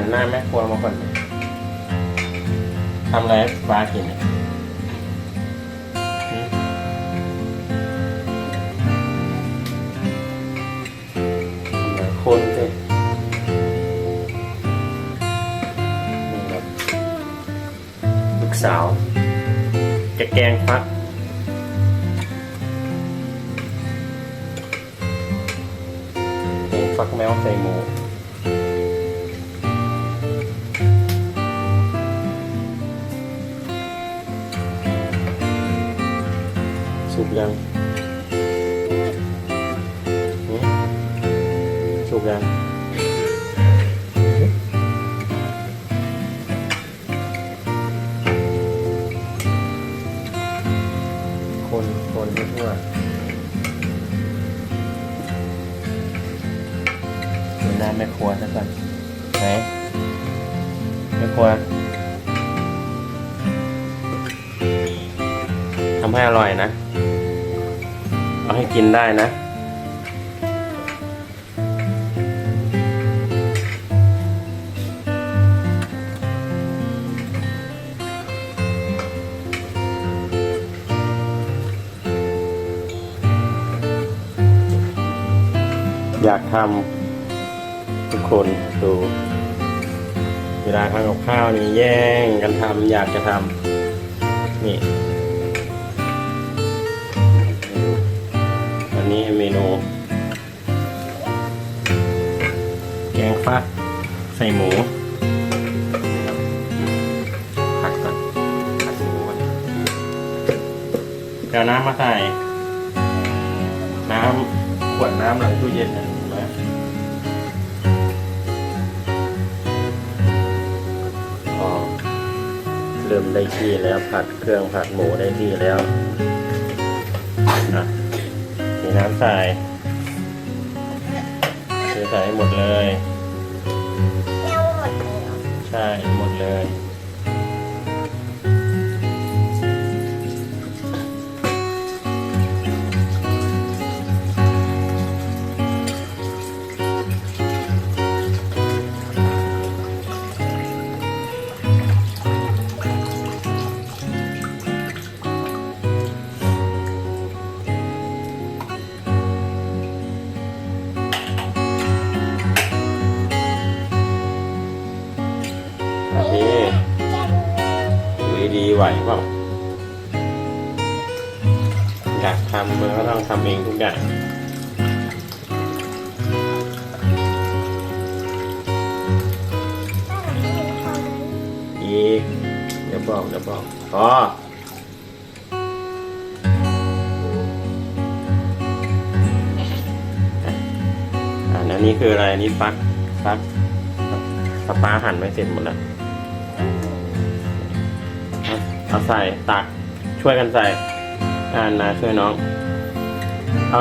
หันหน้าแม่ครัวมาก่อนทำอะไรฟ้ากินเนี่ยหืมทำอะไรคนสินี่ครับลูกสาว จะแกงฟักแกงฟักแมวใส่หมู สุกยังหืมสุกยังคนคนให้ทั่วดูหน้าแม่ครัวซะก่อนไหนแม่ครัวทำให้อร่อยนะเอา ให้กินได้นะ อยากทำทุกคนดูเวลาทำกับข้าวนี่แย่งกันทำอยากจะทำนี่ นี้เมนู แกงฟักใส่หมูผัดก่อนผัดหมูก่อนเดี๋ยวน้ำมาใส่ น้ำขวดน้ำหลังตู้เย็นนะเห็นไหมอ๋อเริ่มได้ที่แล้วผัดเครื่องผัดหมูได้ที่แล้ว น้ำใส่เทใส่ให้หมดเลยยังหมดเลยเหรอใช่หมดเลย ไหวเปล่าอยากทำมันก็ต้องทำเองทุกอย่างอีกเดี๋ยวบอกเดี๋ยวบอกอ๋ออ่าแล้วนี่คืออะไรนี่ฟักฟักสปาหั่นไม่เสร็จหมดแล้ว เอาใส่ตักช่วยกันใส่อ่านนะช่วยน้อง เอา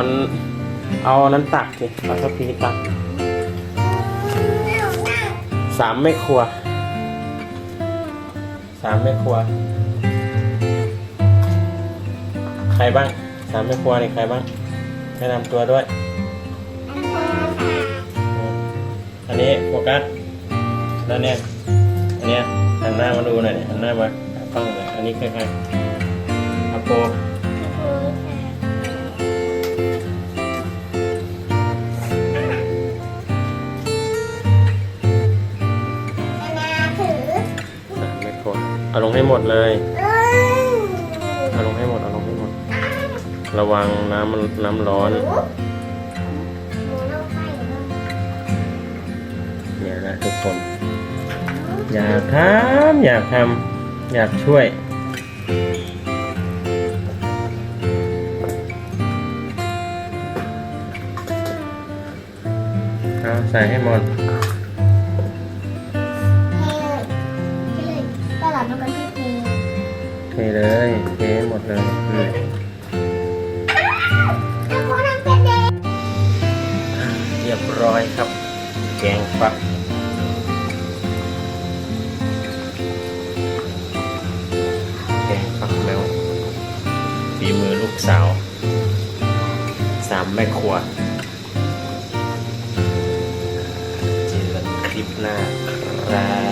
เอานั้นตักสิเอาทัพพีตักสามไม่ครัวสามไม่ครัว ใครบ้างสามไม่ครัวนี่ใครบ้างแนะนำตัวด้วย อันนี้โฟกัสแล้วเนี่ยอันเนี้ยหันหน้ามาดูหน่อยหันหน้ามาฟังหน่อย อันนี้ใครๆอาโปสามไม่ครัวเอาลงให้หมดเลย เอาลงให้หมด เอาลงให้หมด ระวังน้ำมันน้ำร้อน เนี่ยนะทุกคน อยากทำอยากทำอยากช่วยเอา ใส่ให้หมดตลาดนกกระทิงเทเลยเทหมดเลยอืมแล้วก็ทำเป็นเด็กเรียบร้อยครับ แกงฟัก สาว สามแม่ครัวเจอกันคลิปหน้าครับ